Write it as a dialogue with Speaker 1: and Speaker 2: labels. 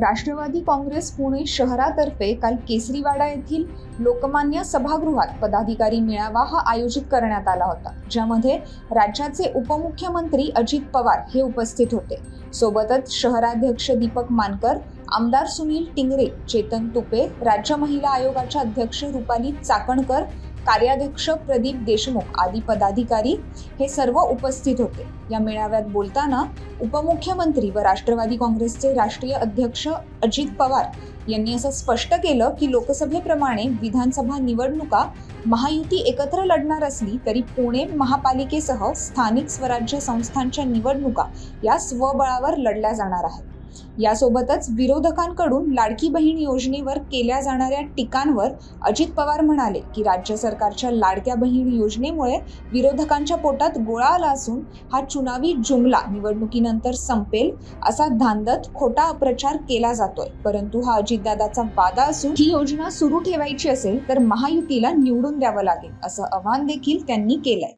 Speaker 1: राष्ट्रवादी काँग्रेस पुणे शहरातर्फे काल केसरीवाडा येथील लोकमान्य सभागृहात पदाधिकारी मेळावा हा आयोजित करण्यात आला होता ज्यामध्ये राज्याचे उपमुख्यमंत्री अजित पवार हे उपस्थित होते. सोबतच शहराध्यक्ष दीपक मानकर आमदार सुनील टिंगरे चेतन तुपे राज्य महिला आयोगाच्या अध्यक्ष रुपाली चाकणकर कार्याध्यक्ष प्रदीप देशमुख आदी पदाधिकारी हे सर्व उपस्थित होते. या मेळाव्यात बोलताना उपमुख्यमंत्री व राष्ट्रवादी काँग्रेसचे राष्ट्रीय अध्यक्ष अजित पवार यांनी असं स्पष्ट केलं की लोकसभेप्रमाणे विधानसभा निवडणुका महायुती एकत्र लढणार असली तरी पुणे महापालिकेसह स्थानिक स्वराज्य संस्थांच्या निवडणुका या स्वबळावर लढल्या जाणार आहेत. यासोबतच विरोधकांकडून लाडकी बहीण योजनेवर केल्या जाणाऱ्या टीकांवर अजित पवार म्हणाले की राज्य सरकारच्या लाडक्या बहीण योजनेमुळे विरोधकांच्या पोटात गोळा आला असून हा चुनावी जुमला निवडणुकीनंतर संपेल असा धांदत खोटा अप्रचार केला जातोय. परंतु हा अजितदादाचा वादा असून ही योजना सुरू ठेवायची असेल तर महायुतीला निवडून द्यावं लागेल असं आवाहन देखील त्यांनी केलंय.